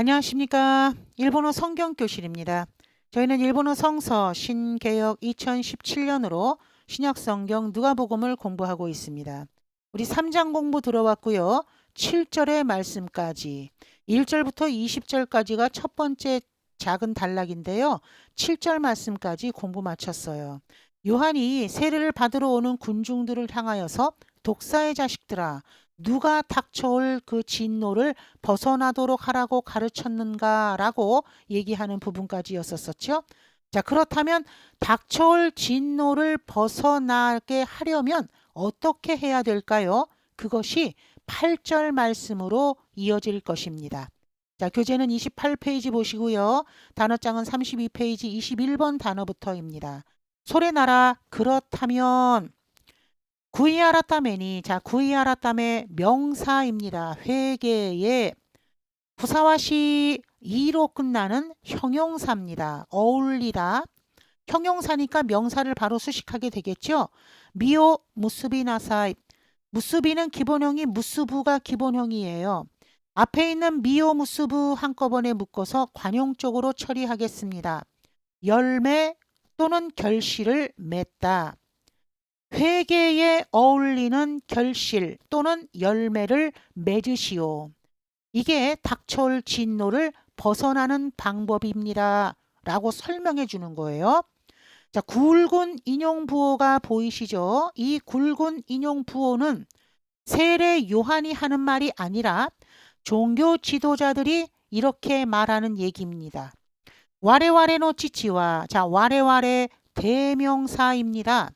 안녕하십니까. 일본어 성경 교실입니다. 저희는 일본어 성서 신개역 2017년으로 신약 성경 누가복음을 공부하고 있습니다. 우리 3장 공부 들어왔고요. 7절의 말씀까지 1절부터 20절까지가 첫 번째 작은 단락인데요. 7절 말씀까지 공부 마쳤어요. 요한이 세례를 받으러 오는 군중들을 향하여서 독사의 자식들아 누가 닥쳐올 그 진노를 벗어나도록 하라고 가르쳤는가라고 얘기하는 부분까지였었었죠. 자, 그렇다면 닥쳐올 진노를 벗어나게 하려면 어떻게 해야 될까요? 그것이 8절 말씀으로 이어질 것입니다. 자, 교재는 28페이지 보시고요. 단어장은 32페이지 21번 단어부터입니다. 소래나라 그렇다면 구이아라따메니 자 구이아라따메 명사입니다. 회계의 부사와시 이로 끝나는 형용사입니다. 어울리다 형용사니까 명사를 바로 수식하게 되겠죠. 미오 무스비나사이 무스비는 기본형이 무스부가 기본형이에요. 앞에 있는 미오 무스부 한꺼번에 묶어서 관용적으로 처리하겠습니다. 열매 또는 결실을 맺다. 회계에 어울리는 결실 또는 열매를 맺으시오. 이게 닥쳐올 진노를 벗어나는 방법입니다. 라고 설명해 주는 거예요. 자, 굵은 인용 부호가 보이시죠? 이 굵은 인용 부호는 세례 요한이 하는 말이 아니라 종교 지도자들이 이렇게 말하는 얘기입니다. 와레와레노 치치와 자, 와레와레 대명사입니다.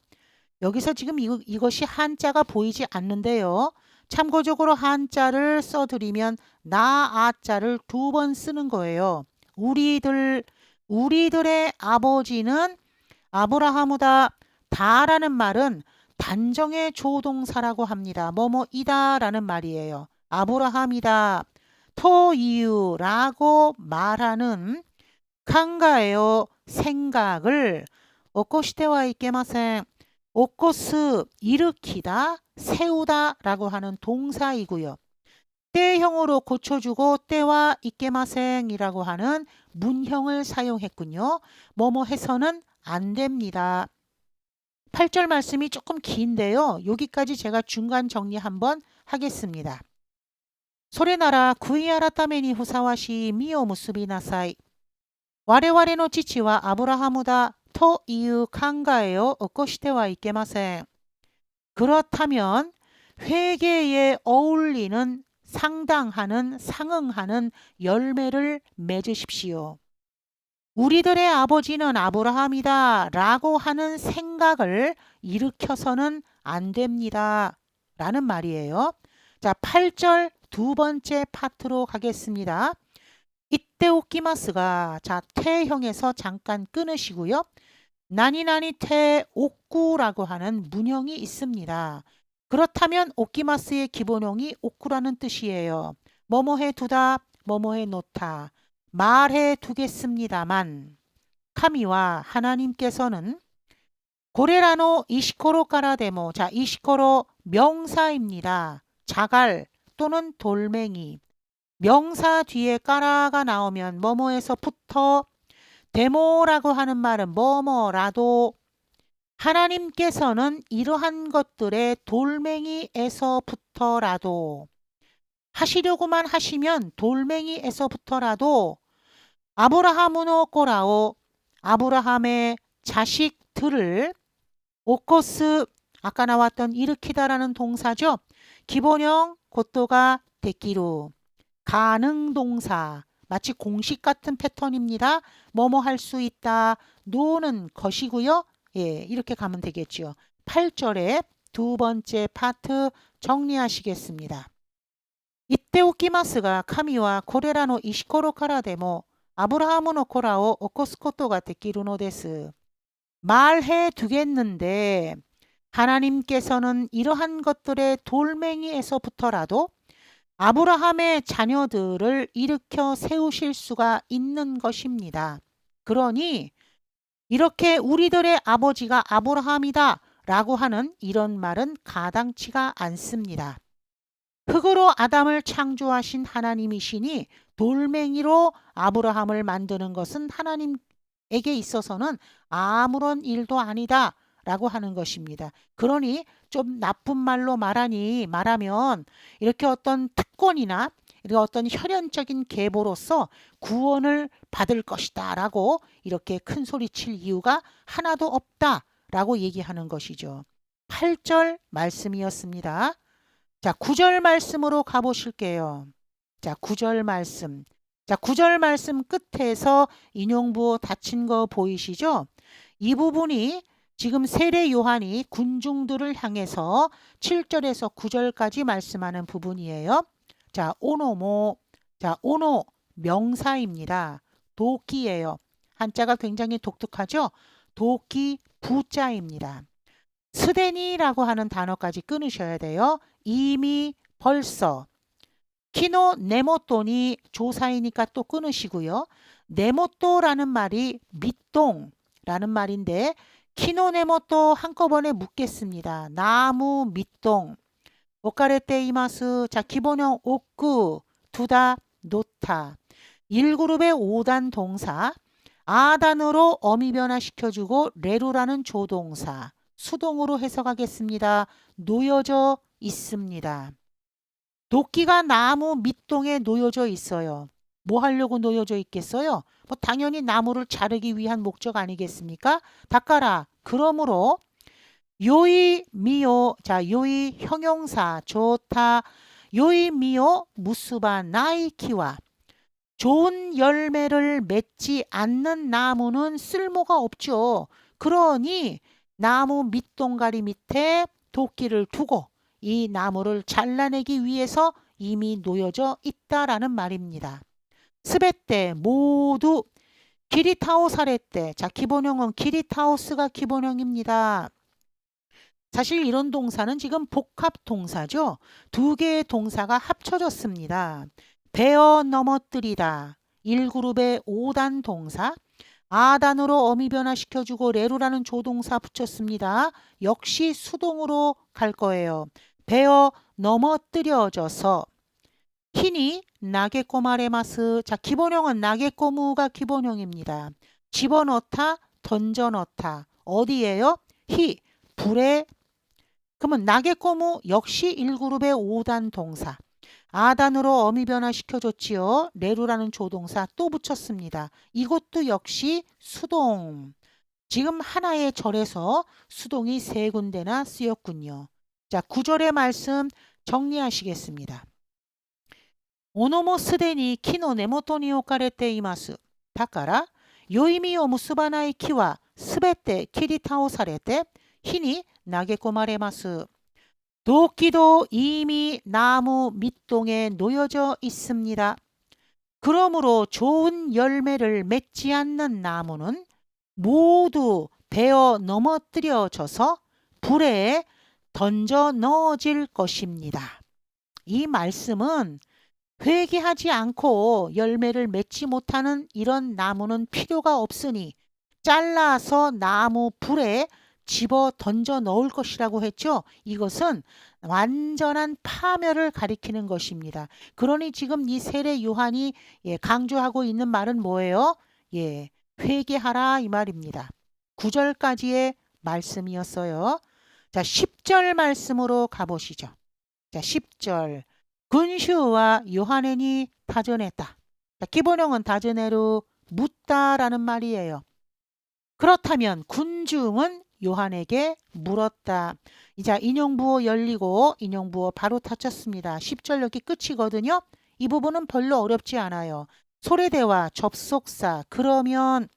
여기서 지금 이, 이것이 한자가 보이지 않는데요. 참고적으로 한자를 써드리면 나 아자를 두 번 쓰는 거예요. 우리들 우리들의 아버지는 아브라함이다. 다라는 말은 단정의 조동사라고 합니다. 뭐뭐이다라는 말이에요. 아브라함이다. 토이유라고 말하는 칸가예요. 생각을 있게마생 오코스 일으키다, 세우다 라고 하는 동사이고요. 때형으로 고쳐주고 때와 있게마생이라고 하는 문형을 사용했군요. 뭐뭐 해서는 안 됩니다. 8절 말씀이 조금 긴데요. 여기까지 제가 중간 정리 한번 하겠습니다. 소레나라 구이아라타메니 후사와시 미오 무스비나사이 와레와레노 지치와 아브라하무다 という考えを起こしてはいけません. 그렇다면 회개에 어울리는 상당하는 상응하는 열매를 맺으십시오. 우리들의 아버지는 아브라함이다 라고 하는 생각을 일으켜서는 안 됩니다. 라는 말이에요. 자, 8절 두 번째 파트로 가겠습니다. 이때 오키마스가 자, 태형에서 잠깐 끊으시고요. 나니나니 테 옥구라고 하는 문형이 있습니다. 그렇다면 오키마스의 기본형이 옥구라는 뜻이에요. 뭐뭐해 두다, 뭐뭐해 놓다. 말해 두겠습니다만 카미와 하나님께서는 고레라노 이시코로 까라데모 자 이시코로 명사입니다. 자갈 또는 돌멩이 명사 뒤에 까라가 나오면 뭐뭐에서부터 데모라고 하는 말은 뭐뭐라도 하나님께서는 이러한 것들의 돌멩이에서부터라도 하시려고만 하시면 돌멩이에서부터라도 아브라함은 꼬라오 아브라함의 자식들을 오코스 아까 나왔던 일으키다라는 동사죠. 기본형 곧도가 데끼루 가능 동사 마치 공식 같은 패턴입니다. 뭐뭐 할 수 있다. 노는 것이고요. 예, 이렇게 가면 되겠죠. 8절의 두 번째 파트 정리하시겠습니다. 이때 오키마스가 카미와 고레라노 이시코로 카라데모 아브라하무노 코라오 오코스코토가 데키루노 데스. 말해 두겠는데 하나님께서는 이러한 것들의 돌멩이에서부터라도 아브라함의 자녀들을 일으켜 세우실 수가 있는 것입니다. 그러니 이렇게 우리들의 아버지가 아브라함이다 라고 하는 이런 말은 가당치가 않습니다. 흙으로 아담을 창조하신 하나님이시니 돌멩이로 아브라함을 만드는 것은 하나님에게 있어서는 아무런 일도 아니다. 라고 하는 것입니다. 그러니 좀 나쁜 말로 말하니 말하면 이렇게 어떤 특권이나 이렇게 어떤 혈연적인 계보로서 구원을 받을 것이다 라고 이렇게 큰 소리 칠 이유가 하나도 없다 라고 얘기하는 것이죠. 8절 말씀이었습니다. 자, 9절 말씀으로 가보실게요. 자, 9절 말씀. 자, 9절 말씀 끝에서 인용부 닫힌 거 보이시죠? 이 부분이 지금 세례 요한이 군중들을 향해서 7절에서 9절까지 말씀하는 부분이에요. 자, 오노모. 자, 오노 명사입니다. 도끼예요. 한자가 굉장히 독특하죠? 도끼 부자입니다. 스데니라고 하는 단어까지 끊으셔야 돼요. 이미 벌써 키노 네모토니 조사이니까 또 끊으시고요. 네모토라는 말이 밑동라는 말인데 키노 네모토 한꺼번에 묻겠습니다. 나무 밑동 오카레테 이마스 자 기본형 옥구 두다 노타 1그룹의 5단 동사 아단으로 어미 변화시켜주고 레루라는 조동사 수동으로 해석하겠습니다. 놓여져 있습니다. 도끼가 나무 밑동에 놓여져 있어요. 뭐 하려고 놓여져 있겠어요? 뭐 당연히 나무를 자르기 위한 목적 아니겠습니까? 닦아라. 그러므로 요이 미요 자 요이 형용사 좋다 요이 미요 무수바 나이키와 좋은 열매를 맺지 않는 나무는 쓸모가 없죠. 그러니 나무 밑동가리 밑에 도끼를 두고 이 나무를 잘라내기 위해서 이미 놓여져 있다라는 말입니다. 스베때 모두 기리타오 사레때 자 기본형은 기리타오스가 기본형입니다. 사실 이런 동사는 지금 복합 동사죠. 두 개의 동사가 합쳐졌습니다. 베어 넘어뜨리다 1그룹의 5단 동사 아단으로 어미 변화시켜주고 레루라는 조동사 붙였습니다. 역시 수동으로 갈 거예요. 베어 넘어뜨려져서 히니 나게꼬마레마스 자 기본형은 나게꼬무가 기본형입니다. 집어넣다 던져넣다 어디에요? 히 불에 그러면 나게꼬무 역시 1그룹의 5단 동사 아단으로 어미 변화시켜줬지요. 레루라는 조동사 또 붙였습니다. 이것도 역시 수동. 지금 하나의 절에서 수동이 세 군데나 쓰였군요. 자, 구절의 말씀 정리하시겠습니다. 오노모 스데니 키노 네모토니 오카레테 이마스. 다까라 요이미 오 무스바나이 키와 스베테 키리타오 사레테 히니 나게꼬마레마스. 도끼도 이미 나무 밑동에 놓여져 있습니다. 그러므로 좋은 열매를 맺지 않는 나무는 모두 베어 넘어뜨려져서 불에 던져 넣어질 것입니다. 이 말씀은 회개하지 않고 열매를 맺지 못하는 이런 나무는 필요가 없으니 잘라서 나무 불에 집어 던져 넣을 것이라고 했죠. 이것은 완전한 파멸을 가리키는 것입니다. 그러니 지금 이 세례 요한이 예, 강조하고 있는 말은 뭐예요? 예, 회개하라 이 말입니다. 9절까지의 말씀이었어요. 자, 10절 말씀으로 가보시죠. 자, 10절. 군슈와 요한엔이 다전했다. 자, 기본형은 다전해로 묻다라는 말이에요. 그렇다면 군중은 요한에게 물었다. 이제 인용부호 열리고 인용부호 바로 닫혔습니다. 10절 여기 끝이거든요. 이 부분은 별로 어렵지 않아요. 소래대와 접속사 그러면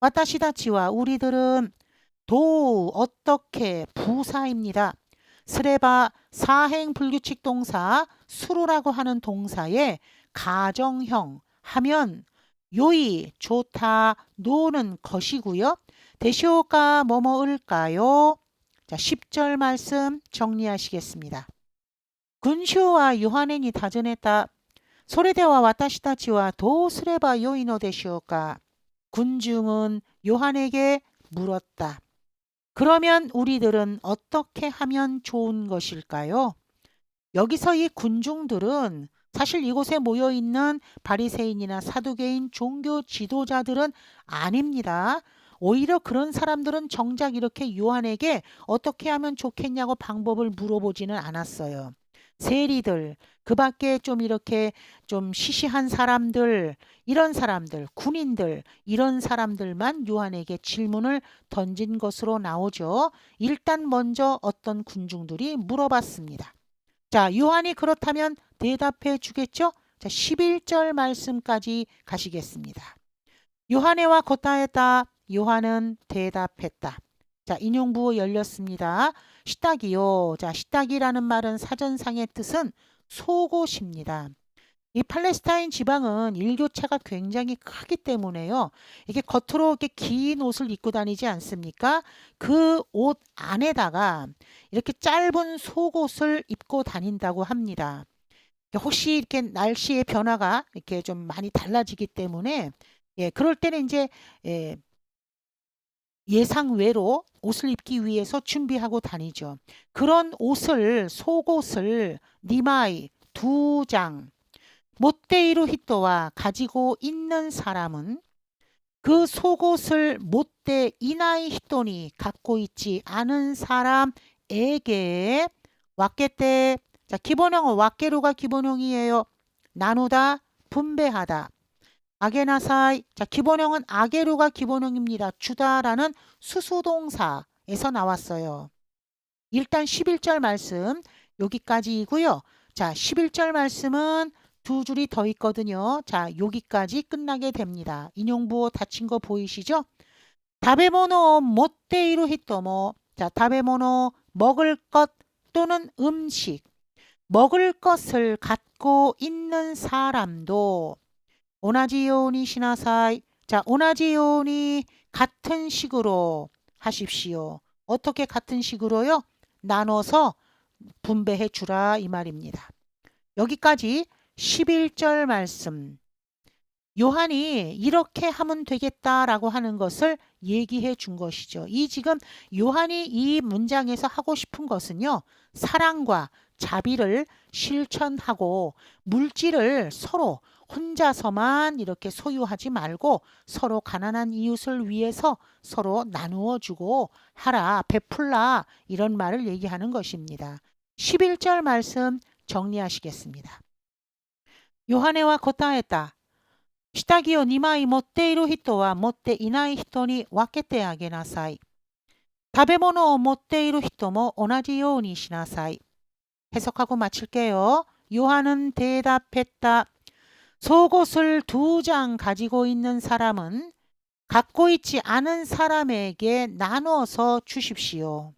와타시다치와 우리들은 도 어떻게 부사입니다. 스레바 사행 불규칙 동사 수루라고 하는 동사의 가정형 하면 요이 좋다 노는 것이고요. 대시오가 뭐뭐을까요? 자, 10절 말씀 정리하시겠습니다. 군슈와 요한엔이 다전했다. 소레대와 와타시다치와 도스레바 요이노 대시오까. 군중은 요한에게 물었다. 그러면 우리들은 어떻게 하면 좋은 것일까요? 여기서 이 군중들은 사실 이곳에 모여 있는 바리새인이나 사두개인 종교 지도자들은 아닙니다. 오히려 그런 사람들은 정작 이렇게 요한에게 어떻게 하면 좋겠냐고 방법을 물어보지는 않았어요. 세리들, 그 밖에 좀 이렇게 좀 시시한 사람들, 이런 사람들, 군인들, 이런 사람들만 요한에게 질문을 던진 것으로 나오죠. 일단 먼저 어떤 군중들이 물어봤습니다. 자, 요한이 그렇다면 대답해 주겠죠? 자, 11절 말씀까지 가시겠습니다. 요한의와 걷다했다. 요한은 대답했다. 자, 인용부 열렸습니다. 시딱이요. 자, 시딱이라는 말은 사전상의 뜻은 속옷입니다. 이 팔레스타인 지방은 일교차가 굉장히 크기 때문에요. 이게 겉으로 이렇게 긴 옷을 입고 다니지 않습니까? 그 옷 안에다가 이렇게 짧은 속옷을 입고 다닌다고 합니다. 혹시 이렇게 날씨의 변화가 이렇게 좀 많이 달라지기 때문에 예, 그럴 때는 이제 예, 예상 외로 옷을 입기 위해서 준비하고 다니죠. 그런 옷을 속옷을 니마이 두 장 못데이로 히토와 가지고 있는 사람은 그 속옷을 못데 이나이 히토니 갖고 있지 않은 사람에게 왁게때 자 기본형은 왁게로가 기본형이에요. 나누다 분배하다 아게나사이. 자, 기본형은 아게루가 기본형입니다. 주다라는 수수동사에서 나왔어요. 일단 11절 말씀 여기까지이고요. 자, 11절 말씀은 두 줄이 더 있거든요. 자, 여기까지 끝나게 됩니다. 인용부호 닫힌 거 보이시죠? 다베모노 못데이로 히토모. 자, 다베모노 먹을 것 또는 음식. 먹을 것을 갖고 있는 사람도 오나지요니 시나사이. 자, 오나지요니 같은 식으로 하십시오. 어떻게 같은 식으로요? 나눠서 분배해 주라 이 말입니다. 여기까지 11절 말씀. 요한이 이렇게 하면 되겠다라고 하는 것을 얘기해 준 것이죠. 이 지금 요한이 이 문장에서 하고 싶은 것은요. 사랑과 자비를 실천하고 물질을 서로 혼자서만 이렇게 소유하지 말고 서로 가난한 이웃을 위해서 서로 나누어 주고 하라, 베풀라 이런 말을 얘기하는 것입니다. 11절 말씀 정리하시겠습니다. 요한네와 고타했다. 下着を2枚持っている人は持っていない人に分けてあげなさい。食べ物を持っている人も同じようにしなさい。 해석하고 마칠게요. 요한은 대답했다. 속옷을 두 장 가지고 있는 사람은 갖고 있지 않은 사람에게 나누어서 주십시오.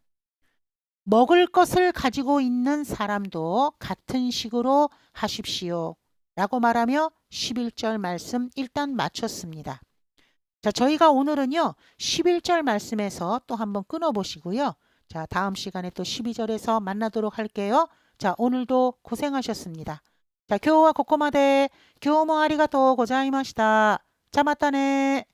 먹을 것을 가지고 있는 사람도 같은 식으로 하십시오. 라고 말하며 11절 말씀 일단 마쳤습니다. 자, 저희가 오늘은요, 11절 말씀에서 또 한번 끊어보시고요. 자, 다음 시간에 또 12절에서 만나도록 할게요. 자, 오늘도 고생하셨습니다. じゃ,今日はここまで。今日もありがとうございました。じゃまたね